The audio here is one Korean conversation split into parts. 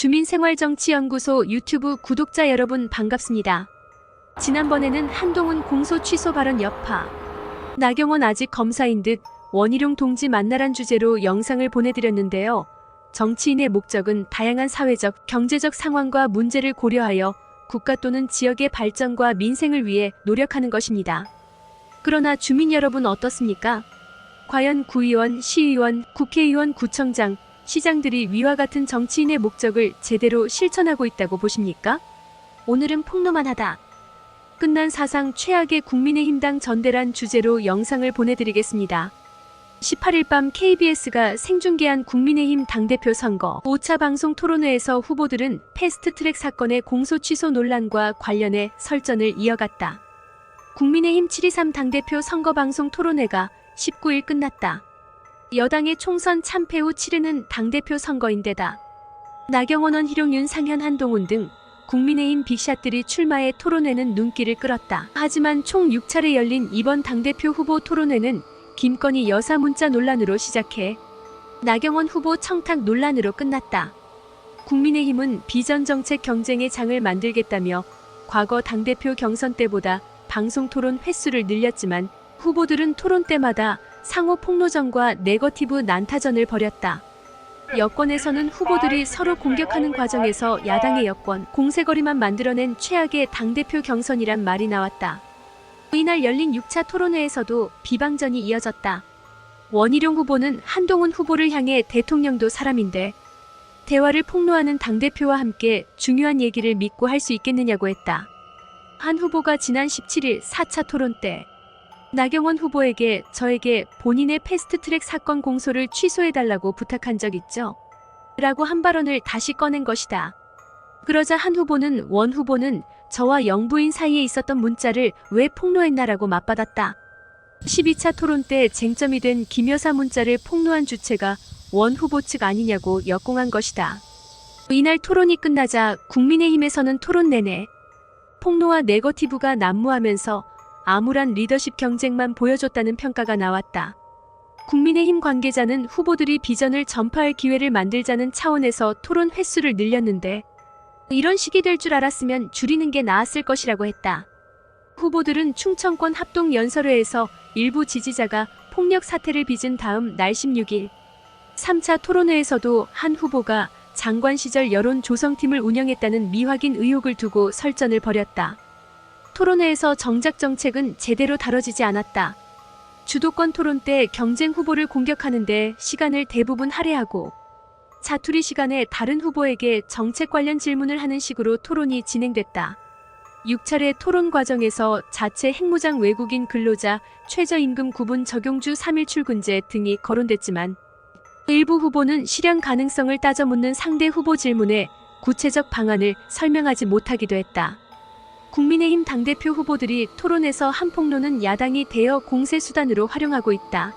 주민생활정치연구소 유튜브 구독자 여러분 반갑습니다. 지난번에는 한동훈 공소 취소 발언 여파, 나경원 아직 검사인 듯 원희룡 동지 만나란 주제로 영상을 보내드렸는데요. 정치인의 목적은 다양한 사회적, 경제적 상황과 문제를 고려하여 국가 또는 지역의 발전과 민생을 위해 노력하는 것입니다. 그러나 주민 여러분 어떻습니까? 과연 구의원, 시의원, 국회의원, 구청장, 시장들이 위와 같은 정치인의 목적을 제대로 실천하고 있다고 보십니까? 오늘은 폭로만 하다. 끝난 사상 최악의 국민의힘당 전대란 주제로 영상을 보내드리겠습니다. 18일 밤 KBS가 생중계한 국민의힘 당대표 선거 5차 방송 토론회에서 후보들은 패스트트랙 사건의 공소 취소 논란과 관련해 설전을 이어갔다. 국민의힘 723 당대표 선거 방송 토론회가 19일 끝났다. 여당의 총선 참패 후 치르는 당대표 선거인데다 나경원 원 희룡 윤 상현 한동훈 등 국민의힘 빅샷들이 출마해 토론회는 눈길을 끌었다. 하지만 총 6차례 열린 이번 당대표 후보 토론회는 김건희 여사 문자 논란으로 시작해 나경원 후보 청탁 논란으로 끝났다. 국민의힘은 비전 정책 경쟁의 장을 만들겠다며 과거 당대표 경선 때보다 방송 토론 횟수를 늘렸지만 후보들은 토론 때마다 상호 폭로전과 네거티브 난타전을 벌였다. 여권에서는 후보들이 서로 공격하는 과정에서 야당의 여권, 공세거리만 만들어낸 최악의 당대표 경선이란 말이 나왔다. 이날 열린 6차 토론회에서도 비방전이 이어졌다. 원희룡 후보는 한동훈 후보를 향해 대통령도 사람인데 대화를 폭로하는 당대표와 함께 중요한 얘기를 믿고 할 수 있겠느냐고 했다. 한 후보가 지난 17일 4차 토론 때 나경원 후보에게 저에게 본인의 패스트트랙 사건 공소를 취소해달라고 부탁한 적 있죠? 라고 한 발언을 다시 꺼낸 것이다. 그러자 한 후보는 원 후보는 저와 영부인 사이에 있었던 문자를 왜 폭로했나라고 맞받았다. 12차 토론 때 쟁점이 된 김여사 문자를 폭로한 주체가 원 후보 측 아니냐고 역공한 것이다. 이날 토론이 끝나자 국민의힘에서는 토론 내내 폭로와 네거티브가 난무하면서 암울한 리더십 경쟁만 보여줬다는 평가가 나왔다. 국민의힘 관계자는 후보들이 비전을 전파할 기회를 만들자는 차원에서 토론 횟수를 늘렸는데 이런 식이 될 줄 알았으면 줄이는 게 나았을 것이라고 했다. 후보들은 충청권 합동 연설회에서 일부 지지자가 폭력 사태를 빚은 다음 날 16일 3차 토론회에서도 한 후보가 장관 시절 여론 조성팀을 운영했다는 미확인 의혹을 두고 설전을 벌였다. 토론회에서 정작 정책은 제대로 다뤄지지 않았다. 주도권 토론 때 경쟁 후보를 공격하는데 시간을 대부분 할애하고 자투리 시간에 다른 후보에게 정책 관련 질문을 하는 식으로 토론이 진행됐다. 6차례 토론 과정에서 자체 핵무장 외국인 근로자 최저임금 구분 적용주 3일 출근제 등이 거론됐지만 일부 후보는 실현 가능성을 따져 묻는 상대 후보 질문에 구체적 방안을 설명하지 못하기도 했다. 국민의힘 당대표 후보들이 토론에서 한 폭로는 야당이 대여 공세 수단으로 활용하고 있다.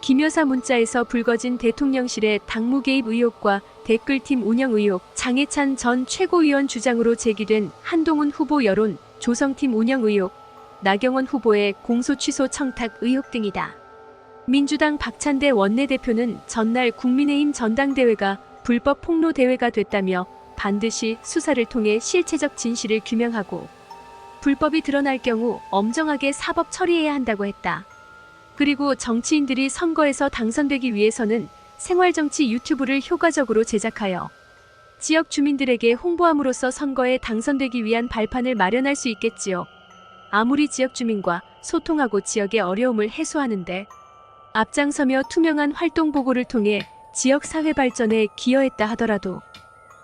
김 여사 문자에서 불거진 대통령실의 당무 개입 의혹과 댓글팀 운영 의혹, 장해찬 전 최고위원 주장으로 제기된 한동훈 후보 여론, 조성팀 운영 의혹, 나경원 후보의 공소 취소 청탁 의혹 등이다. 민주당 박찬대 원내대표는 전날 국민의힘 전당대회가 불법 폭로 대회가 됐다며 반드시 수사를 통해 실체적 진실을 규명하고 불법이 드러날 경우 엄정하게 사법 처리해야 한다고 했다. 그리고 정치인들이 선거에서 당선되기 위해서는 생활정치 유튜브를 효과적으로 제작하여 지역 주민들에게 홍보함으로써 선거에 당선되기 위한 발판을 마련할 수 있겠지요. 아무리 지역 주민과 소통하고 지역의 어려움을 해소하는데 앞장서며 투명한 활동 보고를 통해 지역 사회 발전에 기여했다 하더라도